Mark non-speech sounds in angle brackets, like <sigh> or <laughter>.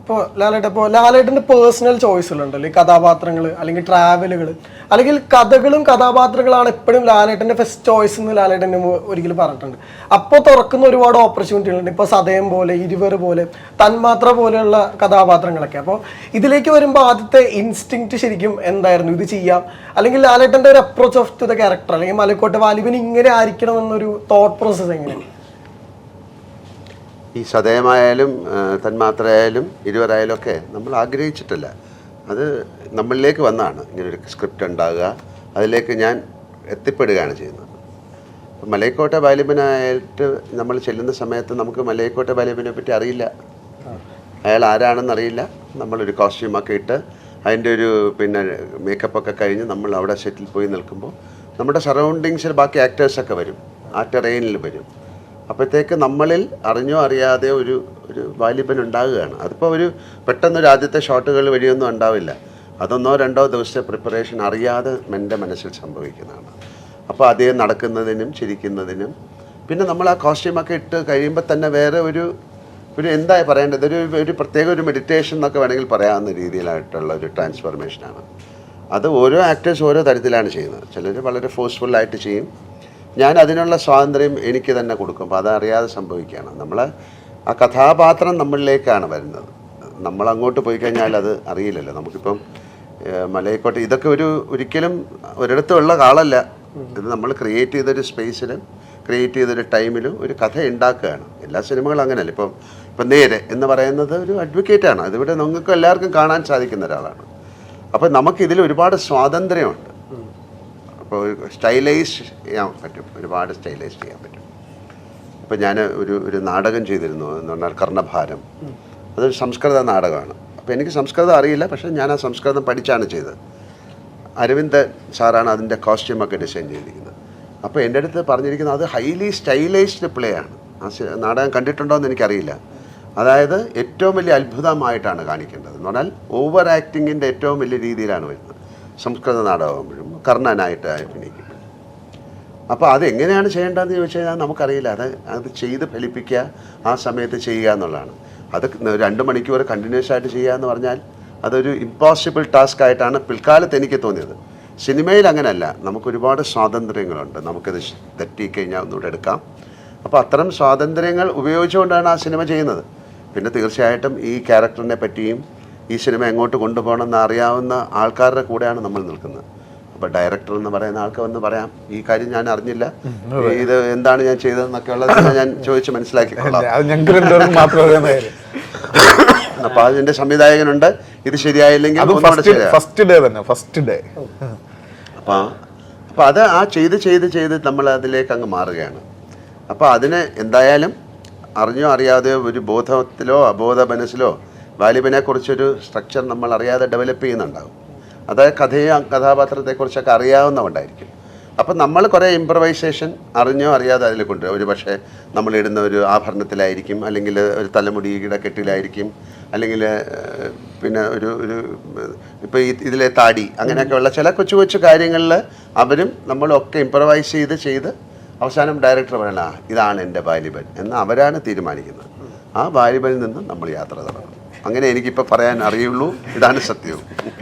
ഇപ്പോൾ ലാലേട്ട് ഇപ്പോൾ ലാലേട്ടന്റെ പേഴ്സണൽ ചോയ്സുകളുണ്ടല്ലോ ഈ കഥാപാത്രങ്ങൾ അല്ലെങ്കിൽ ട്രാവലുകൾ അല്ലെങ്കിൽ കഥകളും കഥാപാത്രങ്ങളാണ് എപ്പോഴും ലാലേട്ടന്റെ ഫസ്റ്റ് ചോയ്സ് എന്ന് ലാലേട്ടൻ ഒരിക്കലും പറഞ്ഞിട്ടുണ്ട്. അപ്പോൾ തുറക്കുന്ന ഒരുപാട് ഓപ്പർച്യൂണിറ്റികളുണ്ട് ഇപ്പോൾ സതയം പോലെ ഇരുവർ പോലെ തന്മാത്ര പോലെയുള്ള കഥാപാത്രങ്ങളൊക്കെ. അപ്പോൾ ഇതിലേക്ക് വരുമ്പോൾ ആദ്യത്തെ ഇൻസ്റ്റിങ്ക്റ്റ് ശരിക്കും എന്തായിരുന്നു? ഇത് ചെയ്യാം. അല്ലെങ്കിൽ ലാലേട്ടന്റെ ഒരു approach of to the character അല്ലെങ്കിൽ മലക്കോട്ടെ വാലിബിന് ഇങ്ങനെ ആയിരിക്കണം എന്നൊരു തോട്ട് പ്രോസസ്സ് എങ്ങനെയാണ്? ഈ ശതയമായാലും തന്മാത്രയായാലും ഇരുവരായാലും ഒക്കെ നമ്മൾ ആഗ്രഹിച്ചിട്ടില്ല. അത് നമ്മളിലേക്ക് വന്നാണ് ഇങ്ങനൊരു സ്ക്രിപ്റ്റ് ഉണ്ടാകുക. അതിലേക്ക് ഞാൻ എത്തിപ്പെടുകയാണ് ചെയ്യുന്നത്. മലയക്കോട്ട ബാലിബനായിട്ട് നമ്മൾ ചെല്ലുന്ന സമയത്ത് നമുക്ക് മലയക്കോട്ട ബാലിബനെ പറ്റി അറിയില്ല. അയാൾ ആരാണെന്ന് അറിയില്ല. നമ്മളൊരു കോസ്റ്റ്യൂമൊക്കെ ഇട്ട് അതിന്റെ ഒരു പിന്നെ മേക്കപ്പൊക്കെ കഴിഞ്ഞ് നമ്മൾ അവിടെ സെറ്റിൽ പോയി നിൽക്കുമ്പോൾ നമ്മുടെ സറൗണ്ടിങ്സിൽ ബാക്കി ആക്ടേഴ്സൊക്കെ വരും. ആ ടെറൈനിൽ വരും. അപ്പോഴത്തേക്ക് നമ്മളിൽ അറിഞ്ഞോ അറിയാതെ ഒരു ഒരു വാലിബൻ ഉണ്ടാകുകയാണ് അതിപ്പോൾ ഒരു പെട്ടെന്നൊരു ആദ്യത്തെ ഷോട്ടുകൾ വഴിയൊന്നും ഉണ്ടാവില്ല. അതൊന്നോ രണ്ടോ ദിവസത്തെ പ്രിപ്പറേഷൻ അറിയാതെ എന്റെ മനസ്സിൽ സംഭവിക്കുന്നതാണ്. അപ്പോൾ അതേ നടക്കുന്നതിനും ചിരിക്കുന്നതിനും. പിന്നെ നമ്മൾ ആ കോസ്റ്റ്യൂമൊക്കെ ഇട്ട് കഴിയുമ്പോൾ തന്നെ വേറെ ഒരു ഒരു എന്താ പറയേണ്ടത്? ഒരു ഒരു പ്രത്യേക ഒരു മെഡിറ്റേഷൻ എന്നൊക്കെ വേണമെങ്കിൽ പറയാവുന്ന രീതിയിലായിട്ടുള്ള ഒരു ട്രാൻസ്ഫോർമേഷനാണ് അത് ഓരോ ആക്ടേഴ്സ് ഓരോ തരത്തിലാണ് ചെയ്യുന്നത്. ചിലർ വളരെ ഫോഴ്സ്ഫുള്ളായിട്ട് ചെയ്യും. ഞാൻ അതിനുള്ള സ്വാതന്ത്ര്യം എനിക്ക് തന്നെ കൊടുക്കും. അപ്പോൾ അതറിയാതെ സംഭവിക്കുകയാണ്. നമ്മൾ ആ കഥാപാത്രം നമ്മളിലേക്കാണ് വരുന്നത്. നമ്മൾ അങ്ങോട്ട് പോയി കഴിഞ്ഞാൽ അത് അറിയില്ലല്ലോ. നമുക്കിപ്പം മലയക്കോട്ടെ ഇതൊക്കെ ഒരു ഒരിക്കലും ഒരിടത്തും ഉള്ള ആളല്ല ഇത് നമ്മൾ ക്രിയേറ്റ് ചെയ്തൊരു സ്പേസിലും ക്രിയേറ്റ് ചെയ്തൊരു ടൈമിലും ഒരു കഥ ഉണ്ടാക്കുകയാണ്. എല്ലാ സിനിമകളും അങ്ങനെയല്ല? ഇപ്പം ഇപ്പം നേരെ എന്ന് പറയുന്നത് ഒരു അഡ്വക്കേറ്റാണ്. അതിവിടെ നിങ്ങൾക്ക് എല്ലാവർക്കും കാണാൻ സാധിക്കുന്ന ഒരാളാണ്. അപ്പോൾ നമുക്കിതിൽ ഒരുപാട് സ്വാതന്ത്ര്യമുണ്ട്. അപ്പോൾ സ്റ്റൈലൈസ് ചെയ്യാൻ പറ്റും ഒരുപാട് സ്റ്റൈലൈസ് ചെയ്യാൻ പറ്റും. അപ്പോൾ ഞാൻ ഒരു ഒരു നാടകം ചെയ്തിരുന്നു എന്ന് പറഞ്ഞാൽ കർണഭാരം. അതൊരു സംസ്കൃത നാടകമാണ്. അപ്പോൾ എനിക്ക് സംസ്കൃതം അറിയില്ല പക്ഷേ ഞാൻ ആ സംസ്കൃതം പഠിച്ചാണ് ചെയ്തത്. അരവിന്ദ് സാറാണ് അതിന്റെ കോസ്റ്റ്യൂമൊക്കെ ഡിസൈൻ ചെയ്തിരിക്കുന്നത്. അപ്പോൾ എന്റെ അടുത്ത് പറഞ്ഞിരിക്കുന്നത് അത് ഹൈലി സ്റ്റൈലൈസ്ഡ് പ്ലേ ആണ് ആ നാടകം കണ്ടിട്ടുണ്ടോ എന്ന് എനിക്കറിയില്ല. അതായത് ഏറ്റവും വലിയ അത്ഭുതമായിട്ടാണ് കാണിക്കേണ്ടത് എന്ന് പറഞ്ഞാൽ ഓവർ ആക്ടിങ്ങിന്റെ ഏറ്റവും വലിയ രീതിയിലാണ് വരുന്നത്. സംസ്കൃത നാടകമാകുമ്പോഴും കർണനായിട്ട് അഭിനയിക്കും. അപ്പോൾ അതെങ്ങനെയാണ് ചെയ്യേണ്ടതെന്ന് ചോദിച്ചു കഴിഞ്ഞാൽ നമുക്കറിയില്ല. അത് അത് ചെയ്ത് ഫലിപ്പിക്കുക ആ സമയത്ത് ചെയ്യുക എന്നുള്ളതാണ്. അത് രണ്ട് മണിക്കൂർ കണ്ടിന്യൂസ് ആയിട്ട് ചെയ്യുക എന്ന് പറഞ്ഞാൽ അതൊരു ഇമ്പോസിബിൾ ടാസ്ക് ആയിട്ടാണ് പിൽക്കാലത്ത് എനിക്ക് തോന്നിയത്. സിനിമയിൽ അങ്ങനെയല്ല നമുക്ക് ഒരുപാട് സ്വാതന്ത്ര്യങ്ങളുണ്ട്. നമുക്കത് തെറ്റിക്കഴിഞ്ഞാൽ ഒന്നുകൂടെ എടുക്കാം. അപ്പോൾ അത്തരം സ്വാതന്ത്ര്യങ്ങൾ ഉപയോഗിച്ചുകൊണ്ടാണ് ആ സിനിമ ചെയ്യുന്നത്. പിന്നെ തീർച്ചയായിട്ടും ഈ ക്യാരക്ടറിനെ പറ്റിയും ഈ സിനിമ എങ്ങോട്ട് കൊണ്ടുപോകണമെന്ന് അറിയാവുന്ന ആൾക്കാരുടെ കൂടെയാണ് നമ്മൾ നിൽക്കുന്നത്. അപ്പോൾ ഡയറക്ടർ എന്ന് പറയുന്ന ആൾക്ക് വന്ന് പറയാം ഈ കാര്യം ഞാൻ അറിഞ്ഞില്ല. ഇത് എന്താണ് ഞാൻ ചെയ്തതെന്നൊക്കെ ഉള്ളത് ഞാൻ <laughs> ചോദിച്ച് മനസ്സിലാക്കിക്കൊള്ളാം. <laughs> അപ്പൊ അപ്പോൾ അതിന്റെ സംവിധായകനുണ്ട്. ഇത് ശരിയായില്ലെങ്കിൽ ഫസ്റ്റ് ഡേ തന്നെ ഫസ്റ്റ് ഡേ അപ്പോൾ അപ്പോൾ അത് ആ ചെയ്ത് ചെയ്ത് ചെയ്ത് നമ്മൾ അതിലേക്ക് അങ്ങ് മാറുകയാണ്. അപ്പോൾ അതിന് എന്തായാലും അറിഞ്ഞോ അറിയാതെയോ ഒരു ബോധത്തിലോ അബോധ മനസ്സിലോ വാലിബനെക്കുറിച്ചൊരു സ്ട്രക്ചർ നമ്മൾ അറിയാതെ ഡെവലപ്പ് ചെയ്യുന്നുണ്ടാകും അത് കഥയെ കഥാപാത്രത്തെക്കുറിച്ചൊക്കെ അറിയാവുന്നവണ്ടായിരിക്കും അപ്പം നമ്മൾ കുറേ ഇമ്പ്രവൈസേഷൻ അറിഞ്ഞോ അറിയാതെ അതിൽ കൊണ്ടുവരും ഒരു പക്ഷേ നമ്മളിടുന്ന ഒരു ആഭരണത്തിലായിരിക്കും അല്ലെങ്കിൽ ഒരു തലമുടിയുടെ കെട്ടിലായിരിക്കും അല്ലെങ്കിൽ പിന്നെ ഒരു ഒരു ഇപ്പോൾ ഇതിലെ താടി അങ്ങനെയൊക്കെയുള്ള ചില കൊച്ചു കൊച്ചു കാര്യങ്ങളിൽ അവരും നമ്മളൊക്കെ ഇമ്പ്രവൈസ് ചെയ്ത് ചെയ്ത് അവസാനം ഡയറക്ടർ പറയണ ഇതാണ് എന്റെ ബാലിബൻ എന്ന് അവരാണ് തീരുമാനിക്കുന്നത്. ആ ബാലിബനിൽ നിന്ന് നമ്മൾ യാത്ര തുടങ്ങും. അങ്ങനെ എനിക്കിപ്പോൾ പറയാൻ അറിയുള്ളൂ. ഇതാണ് സത്യവും.